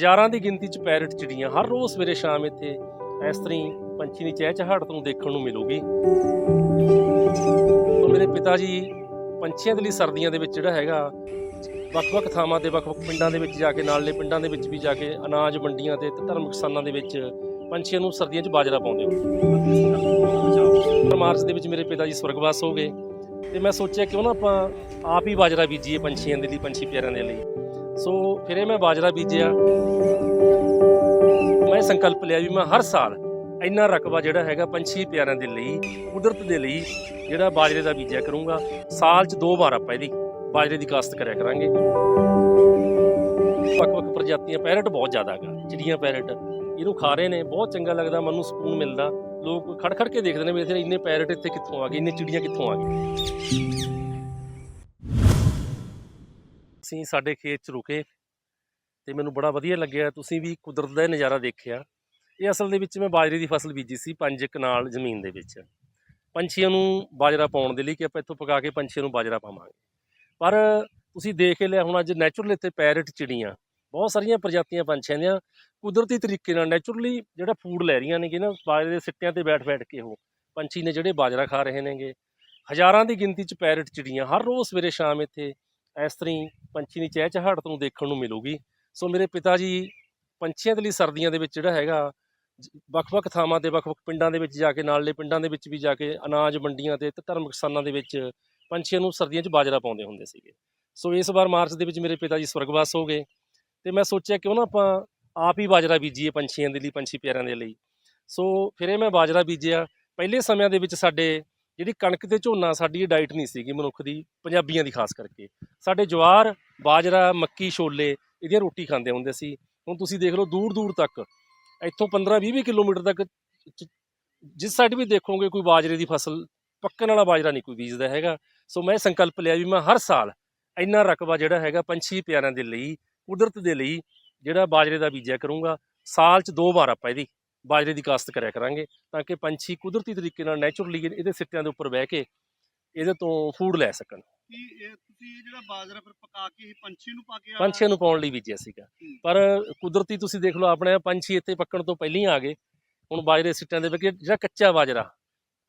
ਹਜ਼ਾਰਾਂ ਦੀ ਗਿਣਤੀ 'ਚ ਪੈਰਟ ਚਿੜੀਆਂ ਹਰ ਰੋਜ਼ ਸਵੇਰੇ ਸ਼ਾਮ ਇੱਥੇ ਇਸ ਤਰ੍ਹਾਂ ਹੀ ਪੰਛੀ ਦੀ ਚਹਿਚਹਾਟ ਤੋਂ ਦੇਖਣ ਨੂੰ ਮਿਲੂਗੀ। ਮੇਰੇ ਪਿਤਾ ਜੀ ਪੰਛੀਆਂ ਦੇ ਲਈ ਸਰਦੀਆਂ ਦੇ ਵਿੱਚ ਜਿਹੜਾ ਹੈਗਾ, ਵੱਖ-ਵੱਖ ਥਾਵਾਂ ਤੇ, ਵੱਖ-ਵੱਖ ਪਿੰਡਾਂ ਦੇ ਵਿੱਚ ਜਾ ਕੇ ਨਾਲਲੇ ਪਿੰਡਾਂ ਦੇ ਵਿੱਚ ਵੀ ਜਾ ਕੇ ਅਨਾਜ ਮੰਡੀਆਂ ਤੇ ਤੇ ਧਰਮਿਕ ਸਥਾਨਾਂ ਦੇ ਵਿੱਚ ਪੰਛੀਆਂ ਨੂੰ ਸਰਦੀਆਂ 'ਚ ਬਾਜਰਾ ਪਾਉਂਦੇ ਹੋ। ਮਾਰਚ ਦੇ ਵਿੱਚ ਮੇਰੇ ਪਿਤਾ ਜੀ ਸਵਰਗਵਾਸ ਹੋ ਗਏ ਤੇ ਮੈਂ ਸੋਚਿਆ ਕਿਉਂ ਨਾ ਆਪਾਂ ਆਪ ਹੀ ਬਾਜਰਾ ਬੀਜੀਏ ਪੰਛੀਆਂ ਦੇ ਲਈ, ਪੰਛੀ ਪਿਆਰਿਆਂ ਦੇ ਲਈ। ਸੋ ਫਿਰ ਇਹ ਮੈਂ ਬਾਜਰਾ ਬੀਜਿਆ। ਮੈਂ ਸੰਕਲਪ ਲਿਆ ਵੀ ਮੈਂ ਹਰ ਸਾਲ ਇੰਨਾ ਰਕਬਾ ਜਿਹੜਾ ਹੈਗਾ ਪੰਛੀ ਪਿਆਰਿਆਂ ਦੇ ਲਈ, ਕੁਦਰਤ ਦੇ ਲਈ ਜਿਹੜਾ ਬਾਜਰੇ ਦਾ ਬੀਜਿਆ ਕਰੂੰਗਾ। ਸਾਲ 'ਚ ਦੋ ਵਾਰ ਆਪਾਂ ਇਹਦੀ ਬਾਜਰੇ ਦੀ ਕਾਸ਼ਤ ਕਰਿਆ ਕਰਾਂਗੇ। ਵੱਖ-ਵੱਖ ਪ੍ਰਜਾਤੀਆਂ ਪੈਰਟ ਬਹੁਤ ਜ਼ਿਆਦਾ ਹੈਗਾ, ਚਿੜੀਆਂ ਪੈਰਟ। ਇਹਨੂੰ ਖਾ ਰਹੇ ਨੇ, ਬਹੁਤ ਚੰਗਾ ਲੱਗਦਾ, ਮਨ ਨੂੰ ਸਕੂਨ ਮਿਲਦਾ। ਲੋਕ ਖੜ ਖੜ ਕੇ ਦੇਖਦੇ ਨੇ ਵੀ ਇੱਥੇ ਇੰਨੇ ਪੈਰਟ ਇੱਥੇ ਕਿੱਥੋਂ ਆ ਗਏ, ਇੰਨੇ ਚਿੜੀਆਂ ਕਿੱਥੋਂ ਆ ਗਏ ਅਸੀਂ ਸਾਡੇ ਖੇਤ 'ਚ ਰੁਕੇ ਤੇ ਮੈਨੂੰ ਬੜਾ ਵਧੀਆ ਲੱਗਿਆ, ਤੁਸੀਂ ਵੀ ਕੁਦਰਤ ਦਾ ਇਹ ਨਜ਼ਾਰਾ ਦੇਖਿਆ। ਇਹ ਅਸਲ ਦੇ ਵਿੱਚ ਮੈਂ ਬਾਜਰੇ ਦੀ ਫਸਲ ਬੀਜੀ ਸੀ ਪੰਜ ਕਨਾਲ ਜ਼ਮੀਨ ਦੇ ਵਿੱਚ। ਪੰਛੀਆਂ ਨੂੰ ਬਾਜਰਾ ਪਾਉਣ ਦੇ ਲਈ ਕਿ ਆਪਾਂ ਇੱਥੋਂ ਪਕਾ ਕੇ ਪੰਛੀਆਂ ਨੂੰ ਬਾਜਰਾ ਪਾਵਾਂਗੇ। ਪਰ ਤੁਸੀਂ ਦੇਖ ਹੀ ਲਿਆ, ਹੁਣ ਅੱਜ ਨੈਚੁਰਲ ਇੱਥੇ ਪੈਰਟ ਚਿੜੀਆਂ, ਬਹੁਤ ਸਾਰੀਆਂ ਪ੍ਰਜਾਤੀਆਂ ਪੰਛੀਆਂ ਦੀਆਂ, ਕੁਦਰਤੀ ਤਰੀਕੇ ਨਾਲ ਨੈਚੁਰਲੀ ਜਿਹੜਾ ਫੂਡ ਲੈ ਰਹੀਆਂ ਨੇਗੇ ਨਾ, ਬਾਜਰੇ ਦੇ ਸਿੱਟਿਆਂ ਤੇ ਬੈਠ ਬੈਠ ਕੇ ਉਹ ਪੰਛੀ ਨੇ ਜਿਹੜੇ ਬਾਜਰਾ ਖਾ ਰਹੇ ਨੇਗੇ। ਹਜ਼ਾਰਾਂ ਦੀ ਗਿਣਤੀ 'ਚ ਪੈਰਟ ਚਿੜੀਆਂ, ਹਰ ਰੋਜ਼ ਸਵੇਰੇ ਸ਼ਾਮ ਇੱਥੇ ਇਸ ਤਰੀ ਪੰਛੀ ਦੀ ਚਹਿਚਹਾਟ ਤੁਹਾਨੂੰ ਦੇਖਣ ਨੂੰ ਮਿਲੂਗੀ। ਸੋ ਮੇਰੇ ਪਿਤਾ ਜੀ ਪੰਛੀਆਂ ਦੇ ਲਈ ਸਰਦੀਆਂ ਦੇ ਵਿੱਚ ਜਿਹੜਾ ਹੈਗਾ ਜ- ਵੱਖ-ਵੱਖ ਥਾਵਾਂ ਤੇ, ਵੱਖ-ਵੱਖ ਪਿੰਡਾਂ ਦੇ ਵਿੱਚ ਜਾ ਕੇ ਨਾਲਲੇ ਪਿੰਡਾਂ ਦੇ ਵਿੱਚ ਵੀ ਜਾ ਕੇ ਅਨਾਜ ਮੰਡੀਆਂ ਤੇ ਤੇ ਧਰਮਿਕ ਸਥਾਨਾਂ ਦੇ ਵਿੱਚ ਪੰਛੀਆਂ ਨੂੰ ਸਰਦੀਆਂ 'ਚ ਬਾਜਰਾ ਪਾਉਂਦੇ ਹੁੰਦੇ ਸੀਗੇ। ਸੋ ਇਸ ਵਾਰ ਮਾਰਚ ਦੇ ਵਿੱਚ ਮੇਰੇ ਪਿਤਾ ਜੀ ਸਵਰਗਵਾਸ ਹੋ ਗਏ ਤੇ ਮੈਂ ਸੋਚਿਆ ਕਿਉਂ ਨਾ ਆਪਾਂ ਆਪ ਹੀ ਬਾਜਰਾ ਬੀਜੀਏ ਪੰਛੀਆਂ ਦੇ ਲਈ, ਪੰਛੀ ਪਿਆਰਿਆਂ ਦੇ ਲਈ। ਸੋ ਫਿਰ ਇਹ ਮੈਂ ਬਾਜਰਾ ਬੀਜਿਆ। ਪਹਿਲੇ ਸਮਿਆਂ ਦੇ ਵਿੱਚ ਸਾਡੇ ਜਿਹੜੀ ਕਣਕ ਤੇ ਝੋਨਾ ਸਾਡੀ ਇਹ ਡਾਈਟ ਨਹੀਂ ਸੀਗੀ ਮਨੁੱਖ ਦੀ, ਪੰਜਾਬੀਆਂ ਦੀ ਖਾਸ ਕਰਕੇ। ਸਾਡੇ ਜਵਾਰ, ਬਾਜਰਾ, ਮੱਕੀ, ਛੋਲੇ ਇਹਦੀਆਂ ਰੋਟੀ ਖਾਂਦੇ ਹੁੰਦੇ ਸੀ। ਹੁਣ ਤੁਸੀਂ ਦੇਖ ਲਓ ਦੂਰ ਦੂਰ ਤੱਕ, ਇੱਥੋਂ 15 20 ਕਿਲੋਮੀਟਰ ਤੱਕ ਚ- ਜਿਸ ਸਾਈਡ ਵੀ ਦੇਖੋਗੇ ਕੋਈ ਬਾਜਰੇ ਦੀ ਫਸਲ, ਪੱਕਣ ਵਾਲਾ ਬਾਜਰਾ ਨਹੀਂ ਕੋਈ ਬੀਜਦਾ ਹੈਗਾ। ਸੋ ਮੈਂ ਸੰਕਲਪ ਲਿਆ ਵੀ ਮੈਂ ਹਰ ਸਾਲ ਇੰਨਾ ਰਕਬਾ ਜਿਹੜਾ ਹੈਗਾ ਪੰਛੀ ਪਿਆਰਿਆਂ ਦੇ ਲਈ, ਕੁਦਰਤ ਦੇ ਲਈ ਜਿਹੜਾ ਬਾਜਰੇ ਦਾ ਬੀਜਿਆ ਕਰੂੰਗਾ, ਸਾਲ 'ਚ ਦੋ ਵਾਰ ਆਪਾਂ ਇਹਦੀ ਬਾਜਰੇ ਦੀ ਕਾਸ਼ਤ ਕਰਿਆ ਕਰਾਂਗੇ ਤਾਂ ਕਿ ਪੰਛੀ ਕੁਦਰਤੀ ਤਰੀਕੇ ਨਾਲ ਨੈਚੁਰਲੀ ਇਹਦੇ ਸਿੱਟਿਆਂ ਦੇ ਉੱਪਰ ਬਹਿ ਕੇ ਇਹਦੇ ਤੋਂ ਫੂਡ ਲੈ ਸਕਣ। ਕੀ ਇਹ ਤੁਸੀਂ ਇਹ ਜਿਹੜਾ ਬਾਜਰਾ ਫਿਰ ਪਕਾ ਕੇ ਇਹ ਪੰਛੀ ਨੂੰ ਪਾ ਕੇ ਆ- ਪੰਛੀਆਂ ਨੂੰ ਪਾਉਣ ਲਈ ਬੀਜਿਆ ਸੀਗਾ। ਪਰ ਕੁਦਰਤੀ ਤੁਸੀਂ ਦੇਖ ਲਓ ਆਪਣੇ ਪੰਛੀ ਇੱਥੇ ਪੱਕਣ ਤੋਂ ਪਹਿਲਾਂ ਹੀ ਆ ਗਏ। ਹੁਣ ਬਾਜਰੇ ਸਿੱਟਿਆਂ ਦੇ ਵਿੱਚ ਜਿਹੜਾ ਕੱਚਾ ਬਾਜਰਾ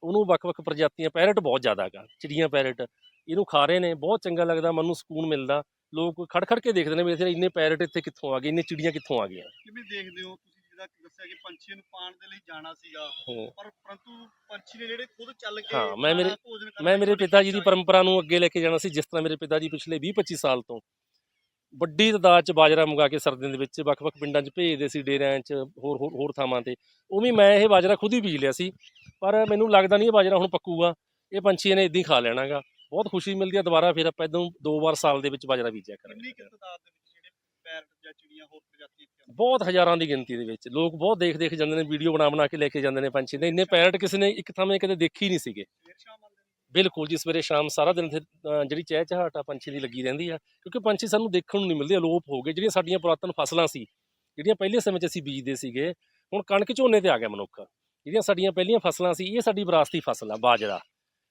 ਉਹਨੂੰ ਵੱਖ-ਵੱਖ ਪ੍ਰਜਾਤੀਆਂ ਪੈਰਟ ਬਹੁਤ ਜ਼ਿਆਦਾ ਹੈਗਾ ਚਿੜੀਆਂ ਪੈਰਟ ਇਹਨੂੰ ਖਾ ਰਹੇ ਨੇ ਬਹੁਤ ਚੰਗਾ ਲੱਗਦਾ ਮਨ ਨੂੰ ਸਕੂਨ ਮਿਲਦਾ। ਲੋਕ ਖੜ ਖੜ ਕੇ ਦੇਖਦੇ ਨੇ ਵੀ ਇੱਥੇ ਇੰਨੇ ਪੈਰਟ ਇੱਥੇ ਕਿੱਥੋਂ ਆ ਗਏ ਇੰਨੇ ਚਿੜੀਆਂ ਕਿੱਥੋਂ ਆ ਗਈਆਂ। ਕਿਵੇਂ ਦੇਖਦੇ ਹੋ ਤੁਸੀਂ ਜਿਹੜਾ ਦੱਸਿਆ ਕਿ ਪੰਛੀਆਂ ਨੂੰ ਪਾਣ ਦੇ ਲਈ ਜਾਣਾ ਸੀਗਾ। ਹੂੰ। ਪਰ ਪਰੰਤੂ ਪੰਛੀ ਨੇ ਜਿਹੜੇ ਖੁਦ ਚੱਲ ਕੇ ਹਾਂ, ਮੈਂ ਮੇਰੇ- ਖਾਣਾ, ਭੋਜਨ ਕਰਨਾ ਮੈਂ ਮੇਰੇ ਪਿਤਾ ਜੀ ਦੀ ਪਰੰਪਰਾ ਨੂੰ ਅੱਗੇ ਲੈ ਕੇ ਜਾਣਾ ਸੀ ਜਿਸ ਤਰ੍ਹਾਂ ਮੇਰੇ ਪਿਤਾ ਜੀ ਪਿਛਲੇ 20-25 ਸਾਲ ਤੋਂ। ਵੱਡੀ ਤਾਦਾਦ 'ਚ ਬਾਜਰਾ ਮੰਗਾ ਕੇ ਸਰਦੀਆਂ ਦੇ ਵਿੱਚ ਵੱਖ-ਵੱਖ ਪਿੰਡਾਂ 'ਚ ਭੇਜਦੇ ਸੀ ਡੇਰਿਆਂ 'ਚ ਹੋਰ ਹੋਰ ਹੋਰ ਥਾਵਾਂ ਤੇ। ਉਹ ਵੀ ਮੈਂ ਇਹ ਬਾਜਰਾ ਖੁਦ ਹੀ ਬੀਜ ਲਿਆ ਸੀ। ਪਰ ਮੈਨੂੰ ਲੱਗਦਾ ਨਹੀਂ ਇਹ ਬਾਜਰਾ ਹੁਣ ਪੱਕੂਗਾ। ਇਹ ਪੰਛੀ ਨੇ ਇਦਾਂ ਹੀ ਖਾ ਲੈਣਾਗਾ। ਬਹੁਤ ਖੁਸ਼ੀ ਮਿਲਦੀ ਹੈ ਦੁਬਾਰਾ ਫਿਰ ਆਪਾਂ ਇਦੋਂ ਦੋ ਵਾਰ ਸਾਲ ਦੇ ਵਿੱਚ ਬਾਜਰਾ ਬੀਜਿਆ ਕਿੰਨੀ ਕਰਾਂਗੇ ਕੁ ਤਾਦਾਦ ਦੇ ਵਿੱਚ ਪੈਰਟ ਜਾਂ ਚਿੜੀਆਂ ਹੋਰ ਪ੍ਰਜਾਤੀਆਂ ਇੱਥੇ ਆਉਂਦੀਆਂ? ਬਹੁਤ ਹਜ਼ਾਰਾਂ ਦੀ ਗਿਣਤੀ ਦੇ ਵਿੱਚ। ਲੋਕ ਬਹੁਤ ਦੇਖ ਦੇਖ ਜਾਂਦੇ ਨੇ ਵੀਡੀਓ ਬਣਾ ਬਣਾ ਕੇ ਲੈ ਕੇ ਜਾਂਦੇ ਨੇ ਪੰਛੀ ਦੇ। ਇੰਨੇ ਪੈਰਟ ਕਿਸੇ ਨੇ ਇੱਕ ਥਾਵੇਂ ਕਦੇ ਦੇਖੀ ਨਹੀਂ ਸੀਗੇ। ਸਵੇਰ ਸ਼ਾਮ ਆਉਂਦੇ ਨੇ? ਬਿਲਕੁਲ ਜੀ ਸਵੇਰੇ ਸ਼ਾਮ ਸਾਰਾ ਦਿਨ ਇੱਥੇ ਜਿਹੜੀ ਚਹਿਚਹਾਟ ਆ ਪੰਛੀ ਦੀ ਲੱਗੀ ਰਹਿੰਦੀ ਆ। ਕਿਉਂਕਿ ਪੰਛੀ ਸਾਨੂੰ ਦੇਖਣ ਨੂੰ ਨਹੀਂ ਮਿਲਦੇ ਅਲੋਪ ਹੋ ਗਏ। ਜਿਹੜੀਆਂ ਸਾਡੀਆਂ ਪੁਰਾਤਨ ਫਸਲਾਂ ਸੀ ਜਿਹੜੀਆਂ ਪਹਿਲੇ ਸਮੇਂ 'ਚ ਅਸੀਂ ਬੀਜਦੇ ਸੀਗੇ ਹੁਣ ਕਣਕ ਝੋਨੇ ਤੇ ਆ ਗਿਆ ਮਨੁੱਖ। ਜਿਹੜੀਆਂ ਸਾਡੀਆਂ ਪਹਿਲੀਆਂ ਫਸਲਾਂ ਸੀ ਇਹ ਸਾਡੀ ਵਿਰਾਸਤੀ ਫਸਲ ਆ ਬਾਜਰਾ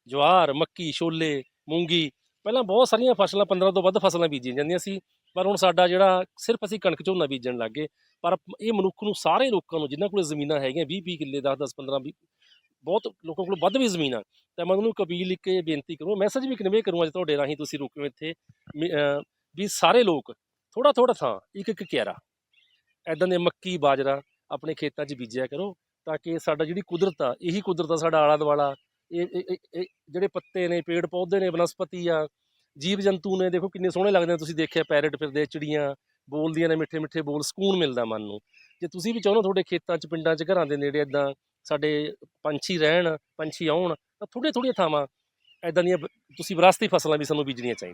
ਜਵਾਰ ਮੱਕੀ ਛੋਲੇ ਮੂੰਗੀ। ਪਹਿਲਾਂ ਬਹੁਤ ਸਾਰੀਆਂ ਫਸਲਾਂ 15 ਤੋਂ ਵੱਧ ਫਸਲਾਂ ਬੀਜੀਆਂ ਜਾਂਦੀਆਂ ਸੀ। ਪਰ ਹੁਣ ਸਾਡਾ ਜਿਹੜਾ ਸਿਰਫ ਅਸੀਂ ਕਣਕ ਝੋਨਾ ਬੀਜਣ ਲੱਗੇ ਪਰ ਇਹ ਮਨੁੱਖ ਨੂੰ ਸਾਰੇ ਲੋਕਾਂ ਨੂੰ ਜਿਨ੍ਹਾਂ ਕੋਲ ਜ਼ਮੀਨਾਂ ਹੈਗੀਆਂ 20 20 ਕਿੱਲੇ 10 10 15 20 ਬਹੁਤ ਲੋਕਾਂ ਕੋਲ ਵੱਧ ਵੀ ਜ਼ਮੀਨਾਂ ਆ ਤਾਂ ਮੈਂ ਉਹਨੂੰ ਇੱਕ ਅਪੀਲ ਲਿਖ ਕੇ ਬੇਨਤੀ ਕਰੂੰ ਮੈਸੇਜ ਵੀ ਕਨਵੇ ਕਰੂੰ ਅੱਜ ਤੁਹਾਡੇ ਰਾਹੀਂ ਤੁਸੀਂ ਰੁਕੇ ਹੋ ਇੱਥੇ ਵੀ, ਵੀ ਸਾਰੇ ਲੋਕ ਥੋੜਾ ਥੋੜਾ ਥਾਂ ਇੱਕ ਇੱਕ ਕਿਆਰਾ ਐਦਾਂ ਦੇ ਮੱਕੀ ਬਾਜਰਾ ਆਪਣੇ ਖੇਤਾਂ 'ਚ ਬੀਜਿਆ ਕਰੋ ਤਾਂ ਕਿ ਸਾਡਾ ਜਿਹੜੀ ਕੁਦਰਤ ਆ ਇਹੀ ਕੁਦਰਤ ਆ ਸਾਡਾ ਆਲਾ ਦੁਆਲਾ ਇਹ ਜਿਹੜੇ ਪੱਤੇ ਨੇ ਪੇੜ ਪੌਦੇ ਨੇ ਬਨਸਪਤੀ ਆ ਜੀਵ ਜੰਤੂ ਨੇ, ਦੇਖੋ ਕਿੰਨੇ ਸੋਹਣੇ ਲੱਗਦੇ ਨੇ ਤੁਸੀਂ ਦੇਖਿਆ, ਪੈਰਟ ਫਿਰਦੇ, ਚਿੜੀਆਂ ਬੋਲਦੀਆਂ ਨੇ, ਮਿੱਠੇ ਮਿੱਠੇ ਬੋਲ, ਸਕੂਨ ਮਿਲਦਾ ਮਨ ਨੂੰ। ਜੇ ਤੁਸੀਂ ਵੀ ਚਾਹੋ ਤੁਹਾਡੇ ਖੇਤਾਂ 'ਚ, ਪਿੰਡਾਂ 'ਚ, ਘਰਾਂ ਦੇ ਨੇੜੇ ਇਦਾਂ ਸਾਡੇ ਪੰਛੀ ਰਹਿਣ, ਪੰਛੀ ਆਉਣ, ਤਾਂ ਥੋੜ੍ਹੀਆਂ ਥੋੜ੍ਹੀਆਂ ਥਾਵਾਂ ਐਦਾਂ ਦੀਆਂ ਤੁਸੀਂ ਵਿਰਾਸਤੀ ਫਸਲਾਂ ਵੀ ਸਾਨੂੰ ਬੀਜਣੀਆਂ ਚਾਹੀਦੀਆਂ।